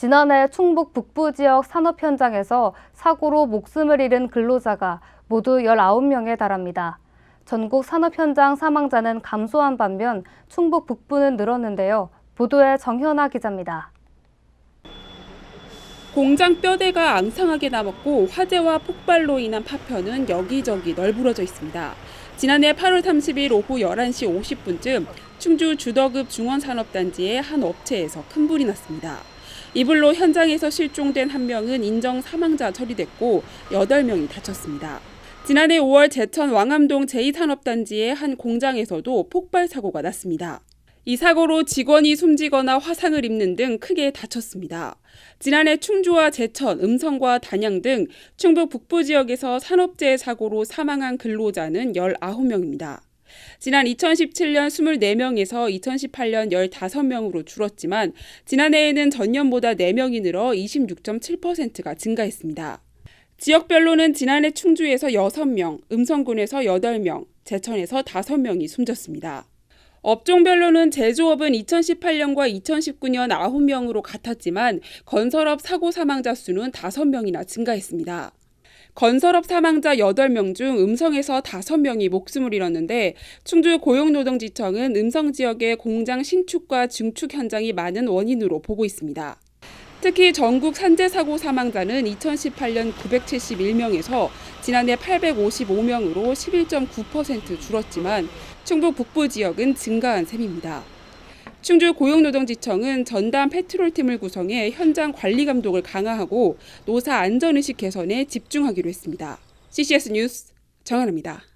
지난해 충북 북부 지역 산업 현장에서 사고로 목숨을 잃은 근로자가 모두 19명에 달합니다. 전국 산업 현장 사망자는 감소한 반면 충북 북부는 늘었는데요. 보도에 정현아 기자입니다. 공장 뼈대가 앙상하게 남았고 화재와 폭발로 인한 파편은 여기저기 널브러져 있습니다. 지난해 8월 30일 오후 11시 50분쯤 충주 주덕읍 중원산업단지의 한 업체에서 큰 불이 났습니다. 이 불로 현장에서 실종된 한 명은 인정 사망자 처리됐고 8명이 다쳤습니다. 지난해 5월 제천 왕암동 제2산업단지의 한 공장에서도 폭발 사고가 났습니다. 이 사고로 직원이 숨지거나 화상을 입는 등 크게 다쳤습니다. 지난해 충주와 제천, 음성과 단양 등 충북 북부 지역에서 산업재해 사고로 사망한 근로자는 19명입니다. 지난 2017년 24명에서 2018년 15명으로 줄었지만 지난해에는 전년보다 4명이 늘어 26.7%가 증가했습니다. 지역별로는 지난해 충주에서 6명, 음성군에서 8명, 제천에서 5명이 숨졌습니다. 업종별로는 제조업은 2018년과 2019년 9명으로 같았지만 건설업 사고 사망자 수는 5명이나 증가했습니다. 건설업 사망자 8명 중 음성에서 5명이 목숨을 잃었는데 충주 고용노동지청은 음성 지역의 공장 신축과 증축 현장이 많은 원인으로 보고 있습니다. 특히 전국 산재 사고 사망자는 2018년 971명에서 지난해 855명으로 11.9% 줄었지만 충북 북부 지역은 증가한 셈입니다. 충주 고용노동지청은 전담 페트롤팀을 구성해 현장 관리 감독을 강화하고 노사 안전의식 개선에 집중하기로 했습니다. CCS 뉴스 정현입니다.